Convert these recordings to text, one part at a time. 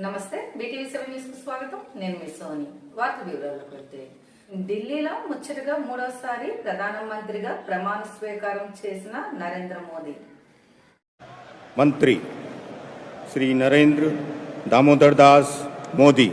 నమస్తే BTV seven న్యూస్కు స్వాగతం. నేను మీ సోని. వార్త వివరాలకు వెళ్తే ఢిల్లీలో ముచ్చటగా మూడోసారి ప్రధానమంత్రిగా ప్రమాణ స్వీకారం చేసిన నరేంద్ర మోదీ. మంత్రి శ్రీ నరేంద్ర దామోదర్ దాస్ మోదీ.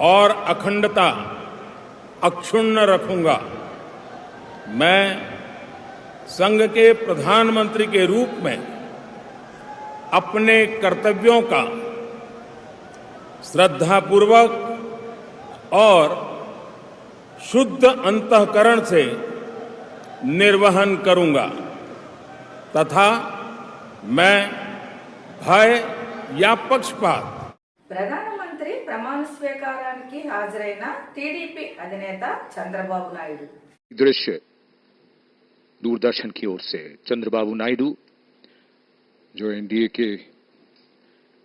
और अखंडता अक्षुण्ण रखूँगा। मैं संघ के प्रधानमंत्री के रूप में अपने कर्तव्यों का श्रद्धापूर्वक और शुद्ध अंतकरण से निर्वहन करूँगा तथा मैं भय या पक्षपात ప్రధానమంత్రి ప్రమాణ స్వీకారానికి హాజరైన టీడీపీ అధినేత చంద్రబాబు నాయుడు दृश्य दूरदर्शन की ओर से चंद्रबाबू नायडू जो एनडीए के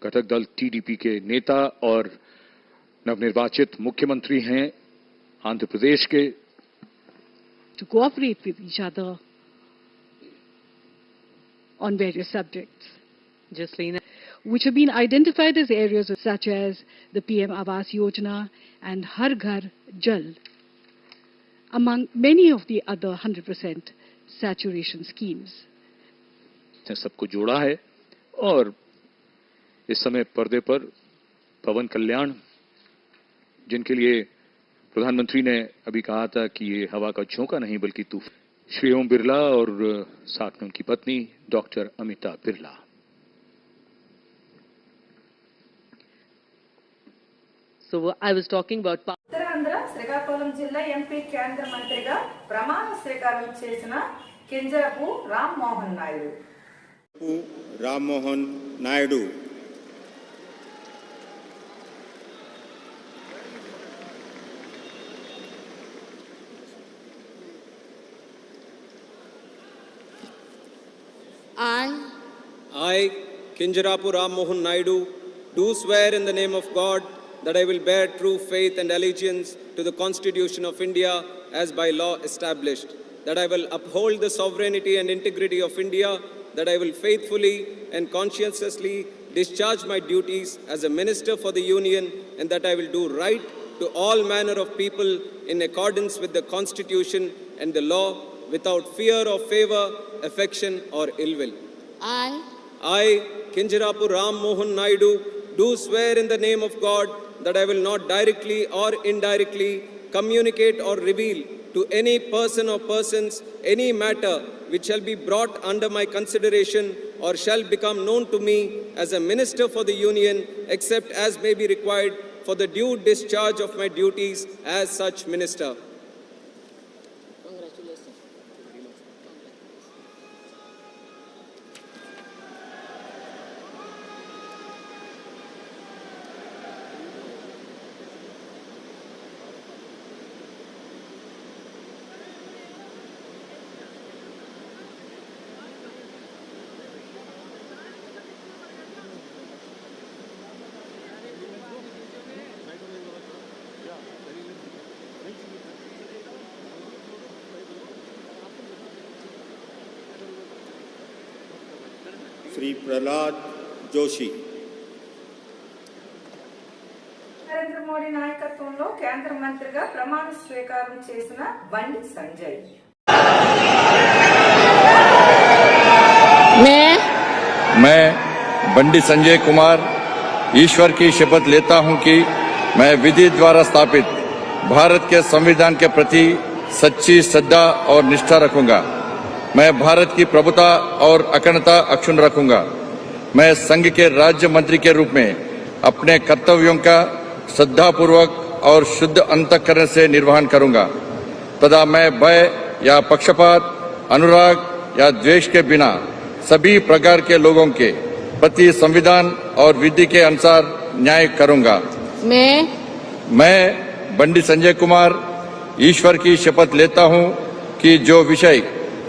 घटक दल टीडीपी के नेता और नवनिर्वाचित मुख्यमंत्री हैं आंध्र प्रदेश के to cooperate with each other on various subjects, Jaslina, which have been identified as areas such as the PM Awas Yojana and Har Ghar Jal, among many of the other 100% saturation schemes. सबको जोड़ा है और इस समय पर्दे पर पवन कल्याण जिनके लिए प्रधानमंत्री ने अभी कहा था कि ये हवा का झोंका नहीं बल्कि तूफ़ान श्री ओम बिरला और साथ में उनकी पत्नी doctor Amita Birla So I was talking about. Uttarandhra Srikakulam జిల్లా ఎంపీ కేంద్ర మంత్రిగా ప్రమాణ స్వీకారం చేసిన Kinjarapu Rammohan Naidu Rammohan Naidu I, I, Kinjarapu Ram Mohan Naidu, do swear in the name of God that I will bear true faith and allegiance to the Constitution of India as by law established, that I will uphold the sovereignty and integrity of India, that I will faithfully and conscientiously discharge my duties as a minister for the Union, and that I will do right to all manner of people in accordance with the Constitution and the law without fear of favor, affection, or ill will. I, I, Kinjarapu Ram Mohan Naidu, do swear in the name of God that I will not directly or indirectly communicate or reveal to any person or persons any matter which shall be brought under my consideration or shall become known to me as a minister for the Union, except as may be required for the due discharge of my duties as such minister. Shri Prahlad Joshi Narendra Modi నాయకత్వంలో కేంద్ర మంత్రిగా ప్రమాణ స్వీకారం చేసిన బండి సంజయ్ मैं मैं बंडी संजय कुमार ईश्वर की शपथ लेता हूं कि मैं विधि द्वारा स्थापित भारत के संविधान के प्रति सच्ची श्रद्धा और निष्ठा रखूंगा मैं भारत की प्रभुता और अखंडता अक्षुण रखूँगा। मैं संघ के राज्य मंत्री के रूप में अपने कर्तव्यों का श्रद्धापूर्वक और शुद्ध अंतकरण से निर्वहन करूँगा। तथा मैं भय या पक्षपात अनुराग या द्वेष के बिना सभी प्रकार के लोगों के प्रति संविधान और विधि के अनुसार न्याय करूँगा। मैं मैं बंडी संजय कुमार ईश्वर की शपथ लेता हूँ कि जो विषय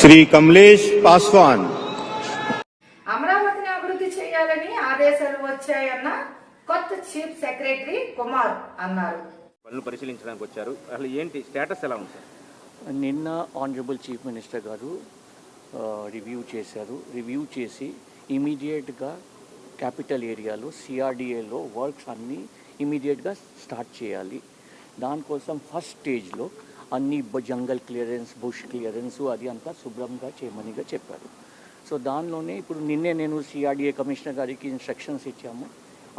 శ్రీ కమలేష్ పాస్వాన్. అమరావతిని అభివృద్ధి చేయాలని ఆదేశాలు వచ్చాయన్న కొత్త చీఫ్ సెక్రటరీ కుమార్ అన్నారు. పనులు పరిశీలించడానికి వచ్చారు. అసలు ఏంటి స్టేటస్ ఎలా ఉంది నిన్న ఆనరబుల్ చీఫ్ మినిస్టర్ గారు రివ్యూ చేశారు. రివ్యూ చేసి ఇమీడియట్గా క్యాపిటల్ ఏరియాలో సిఆర్డిఏలో వర్క్స్ అన్నీ ఇమీడియట్గా స్టార్ట్ చేయాలి. దానికోసం ఫస్ట్ స్టేజ్లో అన్ని జంగల్ క్లియరెన్స్ బుష్ క్లియరెన్స్ అది అంతా శుభ్రంగా చేయమనిగా చెప్పారు. సో దానిలోనే ఇప్పుడు నిన్నే నేను సిఆర్డిఏ కమిషనర్ గారికి ఇన్స్ట్రక్షన్స్ ఇచ్చాము.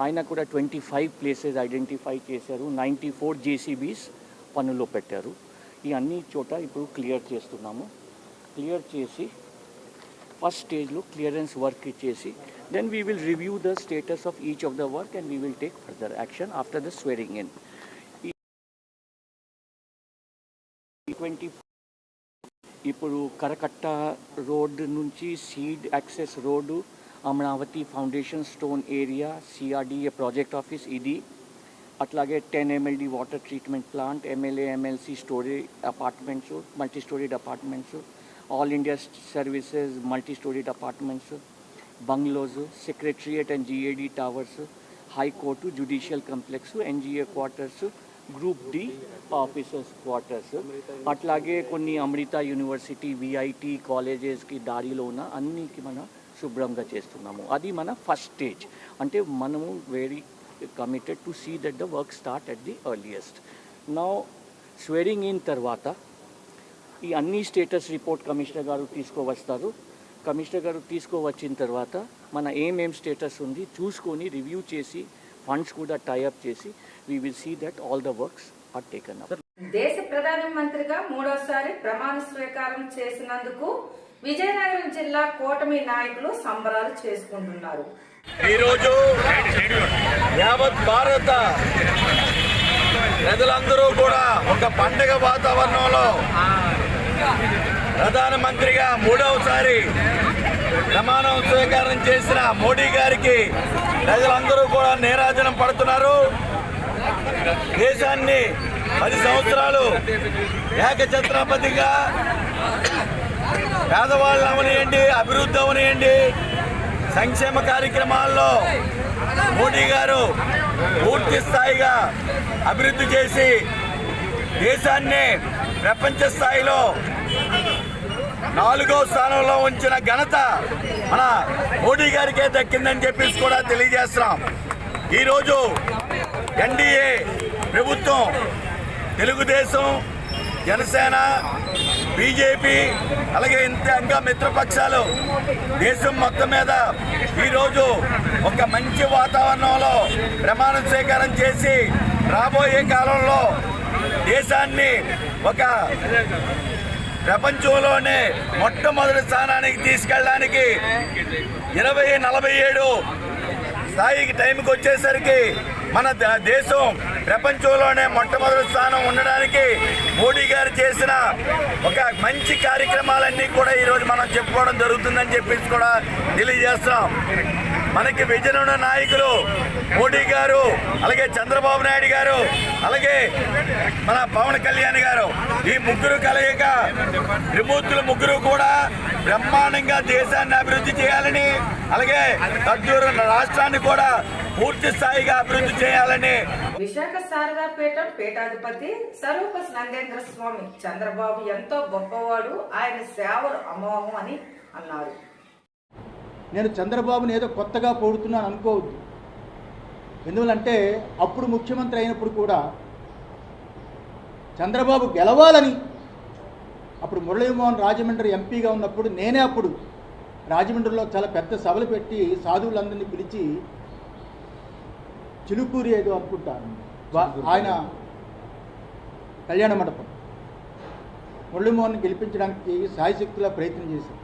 ఆయన కూడా ట్వంటీ ఫైవ్ ప్లేసెస్ ఐడెంటిఫై చేశారు నైంటీ ఫోర్ జేసీబీస్ పనుల్లో పెట్టారు. ఈ అన్ని చోట ఇప్పుడు క్లియర్ చేస్తున్నాము. క్లియర్ చేసి ఫస్ట్ స్టేజ్లో క్లియరెన్స్ వర్క్ ఇచ్చేసి then we will review the status of each of the work and we will take further action after the swearing in twenty ఇప్పుడు కరకట్ట రోడ్ నుంచి seed access road Amaravati foundation stone area CRDA project office ఇది. అట్లాగే ten MLD water treatment plant MLA MLC story apartments multi storeyed apartments all India services multi storeyed apartments bungalows secretariat and GAD towers high court judicial complex NGO quarters group D officers quarters అట్లాగే కొన్ని అమృత university VIT కాలేజెస్కి దారిలో ఉన్న అన్నికి మన శుభ్రంగా చేస్తున్నాము. అది మన first stage అంటే మనము very committed to see that the work start at the earliest నా స్వేరింగ్ ఇన్ తర్వాత ఈ అన్ని స్టేటస్ రిపోర్ట్ కమిషనర్ గారు తీసుకువస్తారు. కమిషనర్ గారు తీసుకువచ్చిన తర్వాత మన ఏమేం స్టేటస్ ఉంది చూసుకొని రివ్యూ చేసి ఫండ్స్ కూడా టైఅప్ చేసి we will see that all the works are taken up దేశ ప్రధాన మంత్రిగా మూడోసారి ప్రమాణ స్వీకారం చేసినందుకు విజయనగరం జిల్లా కూటమి నాయకులు సంబరాలు చేసుకుంటున్నారు. ఈరోజు యావత్ భారత ప్రజలందరూ కూడా ఒక పండగ వాతావరణంలో ప్రధానమంత్రిగా మూడవసారి ప్రమాణం స్వీకారం చేసిన మోడీ గారికి ప్రజలందరూ కూడా నీరాజనం పడుతున్నారు. దేశాన్ని పది సంవత్సరాలు ఏకఛత్రాపతిగా పేదవాళ్ళు అవనియండి అభివృద్ధి అవనియండి. సంక్షేమ కార్యక్రమాల్లో మోడీ గారు పూర్తి స్థాయిగా అభివృద్ధి చేసి దేశాన్ని ప్రపంచ స్థాయిలో నాలుగో స్థానంలో ఉంచిన ఘనత మన మోడీ గారికే దక్కిందని చెప్పేసి కూడా తెలియజేస్తున్నాం. ఈరోజు ఎన్డీఏ ప్రభుత్వం తెలుగుదేశం జనసేన బీజేపీ అలాగే ఇంత ఇంకా మిత్రపక్షాలు దేశం మొత్తం మీద ఈరోజు ఒక మంచి వాతావరణంలో ప్రమాణ స్వీకారం చేసి రాబోయే కాలంలో దేశాన్ని ఒక ప్రపంచంలోనే మొట్టమొదటి స్థానానికి తీసుకెళ్ళడానికి ఇరవై నలభై ఏడు స్థాయికి టైంకి వచ్చేసరికి మన ద- దేశం ప్రపంచంలోనే మొట్టమొదటి స్థానం ఉండడానికి మోడీ గారు చేసిన ఒక మంచి కార్యక్రమాలన్నీ కూడా ఈరోజు మనం చెప్పుకోవడం జరుగుతుందని చెప్పేసి కూడా తెలియజేస్తున్నాం. మనకి విజన్ ఉన్న నాయకులు మోడీ గారు అలాగే చంద్రబాబు నాయుడు గారు అలాగే మన పవన్ కళ్యాణ్ గారు. ఈ ముగ్గురు కలయిక త్రిమూర్తులు ముగ్గురు కూడా బ్రహ్మాండంగా దేశాన్ని అభివృద్ధి చేయాలని అలాగే తద్దూరు రాష్ట్రాన్ని కూడా పూర్తి స్థాయిగా అభివృద్ధి చేయాలని. విశాఖ సారదాపేట పీఠాధిపతి స్వరూప నందేంద్ర స్వామి చంద్రబాబు ఎంతో గొప్పవాడు ఆయన సేవలు అమోహం అని అన్నారు. నేను చంద్రబాబుని ఏదో కొత్తగా పొగుడుతున్నాను అనుకోవద్దు. ఎందువలంటే అప్పుడు ముఖ్యమంత్రి అయినప్పుడు కూడా చంద్రబాబు గెలవాలని అప్పుడు మురళీమోహన్ రాజమండ్రి ఎంపీగా ఉన్నప్పుడు నేనే అప్పుడు రాజమండ్రిలో చాలా పెద్ద సభలు పెట్టి సాధువులందరినీ పిలిచి చిలుకూరి ఏదో అనుకుంటాను. ఆయన కళ్యాణ మండపం మురళీమోహన్ గెలిపించడానికి సాయశక్తిలా ప్రయత్నం చేశాను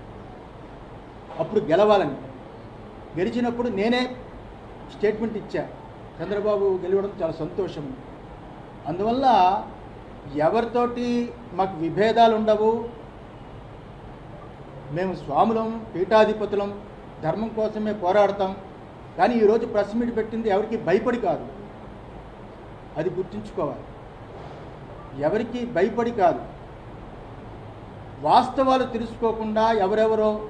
అప్పుడు గెలవాలని. గెలిచినప్పుడు నేనే స్టేట్మెంట్ ఇచ్చా. చంద్రబాబు గెలవడం చాలా సంతోషం. అందువల్ల ఎవరితోటి మాకు విభేదాలు ఉండవు. మేము స్వాములం పీఠాధిపతులం ధర్మం కోసమే పోరాడతాం. కానీ ఈరోజు ప్రెస్ మీట్ పెట్టింది ఎవరికి భయపడి కాదు. అది గుర్తుంచుకోవాలి. ఎవరికి భయపడి కాదు. వాస్తవాలు తెలుసుకోకుండా ఎవరెవరో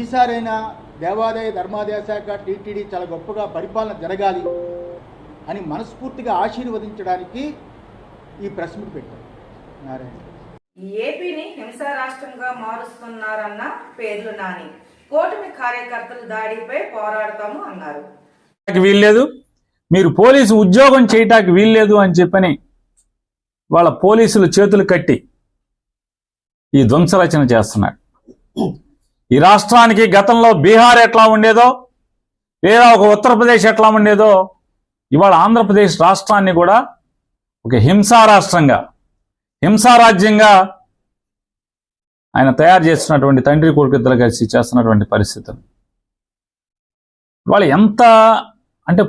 ఈసారైనా దేవాదాయ ధర్మాదాయ శాఖ టీటీడీ చాలా గొప్పగా పరిపాలన జరగాలి అని మనస్ఫూర్తిగా ఆశీర్వదించడానికి ఈ ప్రెస్ మీట్ పెట్టారు నారాయణ. ఏపీని హింసా రాష్ట్రంగా మారుస్తున్నారన్న పేర్లు నాని. కూటమి కార్యకర్తలు దాడిపై పోరాడతాము అన్నారు. వీల్లేదు. మీరు పోలీసు ఉద్యోగం చేయటానికి వీల్లేదు అని చెప్పని వాళ్ళ పోలీసులు చేతులు కట్టి ఈ ధ్వంసరచన చేస్తున్నారు. ఈ రాష్ట్రానికి గతంలో బీహార్ ఎట్లా ఉండేదో లేదా ఒక ఉత్తరప్రదేశ్ ఎట్లా ఉండేదో ఇవాళ ఆంధ్రప్రదేశ్ రాష్ట్రాన్ని కూడా ఒక హింసా రాష్ట్రంగా హింసారాజ్యంగా ఆయన తయారు చేస్తున్నటువంటి తండ్రి కొడుకు ఇద్దరు కలిసి చేస్తున్నటువంటి పరిస్థితులు. వాళ్ళు ఎంత అంటే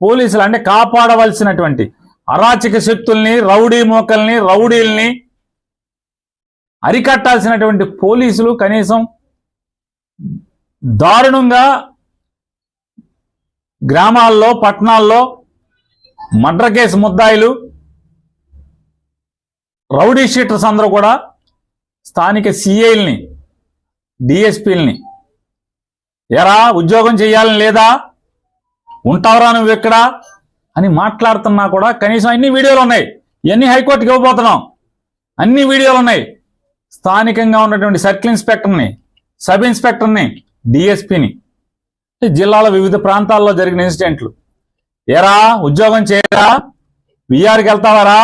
పోలీసులు అంటే కాపాడవలసినటువంటి అరాచక శక్తుల్ని రౌడీ మోకల్ని రౌడీల్ని అరికట్టాల్సినటువంటి పోలీసులు కనీసం దారుణంగా గ్రామాల్లో పట్టణాల్లో మర్డర్ కేసు ముద్దాయిలు రౌడీ షీటర్స్ అందరూ కూడా స్థానిక సిఐల్ని డిఎస్పీల్ని ఎరా ఉద్యోగం చేయాలని లేదా ఉంటావరా నువ్వు ఇక్కడ అని మాట్లాడుతున్నా కూడా కనీసం అన్ని వీడియోలు ఉన్నాయి. ఇవన్నీ హైకోర్టుకి ఇవ్వబోతున్నాం? అన్ని వీడియోలు ఉన్నాయి. స్థానికంగా ఉన్నటువంటి సర్కిల్ ఇన్స్పెక్టర్ని సబ్ ఇన్స్పెక్టర్ని డిఎస్పిని జిల్లాల వివిధ ప్రాంతాల్లో జరిగిన ఇన్సిడెంట్లు. ఎరా ఉద్యోగం చేయరా? విఆర్కి వెళ్తావారా?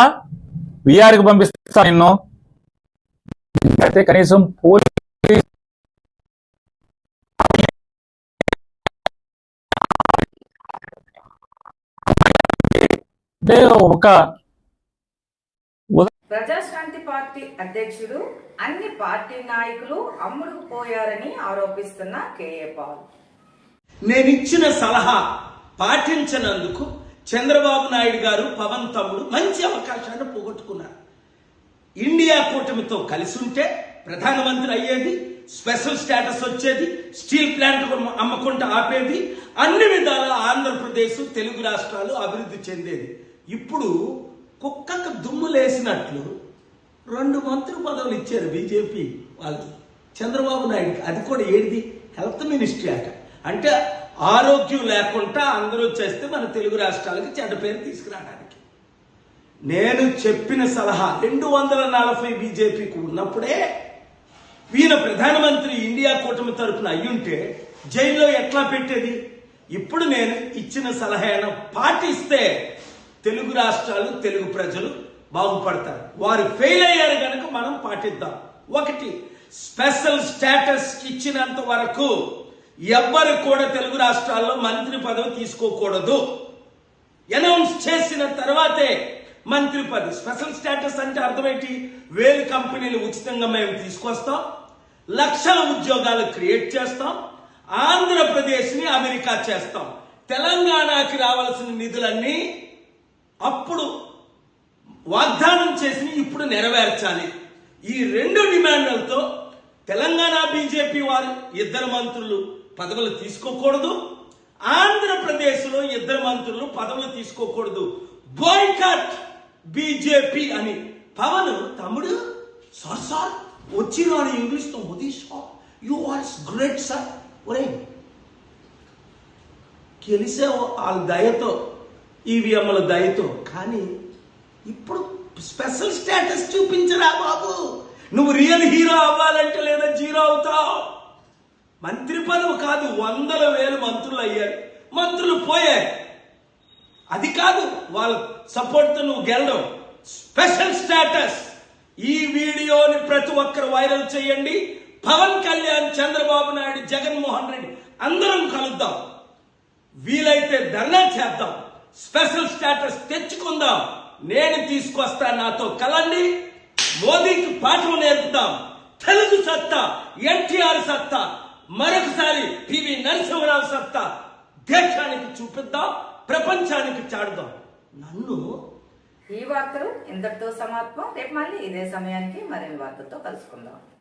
విఆర్కి పంపిస్తా నిన్ను. అయితే కనీసం పోలీస్ అంటే ఒక ప్రజాశాంతి పార్టీ అధ్యక్షుడు అన్ని పార్టీ నాయకులు అమ్ముడుకుపోయారని ఆరోపిస్తున్న కేఏ పాల్. నేనిచ్చిన సలహా పాటించనందుకు చంద్రబాబు నాయుడు గారు పవన్ తమ్ముడు మంచి అవకాశాన్ని పోగొట్టుకున్నారు. ఇండియా కూటమితో కలిసి ఉంటే ప్రధానమంత్రి అయ్యేది స్పెషల్ స్టేటస్ వచ్చేది స్టీల్ ప్లాంట్ అమ్మకుండా ఆపేది అన్ని విధాల ఆంధ్రప్రదేశ్ తెలుగు రాష్ట్రాలు అభివృద్ధి చెందేది. ఇప్పుడు కుక్కకు దుమ్ము లేసినట్లు రెండు మంత్రి పదవులు ఇచ్చారు బీజేపీ వాళ్ళు. చంద్రబాబు నాయుడుకి. అది కూడా ఏంటి హెల్త్ మినిస్ట్రీ అట. అంటే ఆరోగ్యం లేకుండా అందరూ చేస్తే మన తెలుగు రాష్ట్రాలకి చెడ్డ పేరు తీసుకురావడానికి. నేను చెప్పిన సలహా రెండు వందల నలభై బీజేపీకి ఉన్నప్పుడే ఈయన ప్రధానమంత్రి ఇండియా కూటమి తరఫున అయ్యుంటే జైల్లో ఎట్లా పెట్టేది? ఇప్పుడు నేను ఇచ్చిన సలహా పాటిస్తే తెలుగు రాష్ట్రాలు తెలుగు ప్రజలు బాగుపడతారు. వారు ఫెయిల్ అయ్యారు కనుక మనం పాటిద్దాం. ఒకటి స్పెషల్ స్టేటస్ ఇచ్చినంత వరకు ఎవ్వరు కూడా తెలుగు రాష్ట్రాల్లో మంత్రి పదవి తీసుకోకూడదు. అనౌన్స్ చేసిన తర్వాతే మంత్రి పదవి. స్పెషల్ స్టేటస్ అంటే అర్థమేంటి వేలు కంపెనీలు ఉచితంగా మేము తీసుకొస్తాం. లక్షల ఉద్యోగాలు క్రియేట్ చేస్తాం. ఆంధ్రప్రదేశ్ని అమెరికా చేస్తాం. తెలంగాణకి రావాల్సిన నిధులన్నీ అప్పుడు వాగ్దానం చేసి ఇప్పుడు నెరవేర్చాలి. ఈ రెండు డిమాండ్లతో తెలంగాణ బీజేపీ వారు ఇద్దరు మంత్రులు పదవులు తీసుకోకూడదు. ఆంధ్రప్రదేశ్లో ఇద్దరు మంత్రులు పదవులు తీసుకోకూడదు. బాయ్కాట్ బీజేపీ అని. పవన్ తమ్ముడు సార్ సార్ వచ్చి రాని ఇంగ్లీష్తో Modi sir you are great sir ఒరే గెలిసే వాళ్ళ దయతో. ఈవీఎంల దయతో. కానీ ఇప్పుడు స్పెషల్ స్టేటస్ చూపించరా బాబు. నువ్వు రియల్ హీరో అవ్వాలంటే లేదా జీరో అవుతావు. మంత్రి పదవి కాదు వందల వేలు మంత్రులు అయ్యారు. మంత్రులు పోయారు. అది కాదు వాళ్ళ సపోర్ట్తో నువ్వు గెలడం స్పెషల్ స్టేటస్. ఈ వీడియోని ప్రతి ఒక్కరు వైరల్ చేయండి. పవన్ కళ్యాణ్ చంద్రబాబు నాయుడు జగన్మోహన్ రెడ్డి అందరం కలుద్దాం. వీలైతే ధర్నా చేద్దాం. స్పెషల్ స్టేటస్ తెచ్చుకుందాం. నేను తీసుకొస్తా నాతో కలండి. మోదీకి పాఠం నేర్పుతాం. తెలుగు సత్తా ఎన్టీఆర్ సత్తా మరొకసారి పివి నరసింహరావు సత్తా దేశానికి చూపిద్దాం ప్రపంచానికి చాడుదాం నన్ను? ఈ వార్తలు ఇంతటితో సమాప్తం. రేపు మళ్ళీ ఇదే సమయానికి మరిన్ని వార్తలతో కలుసుకుందాం.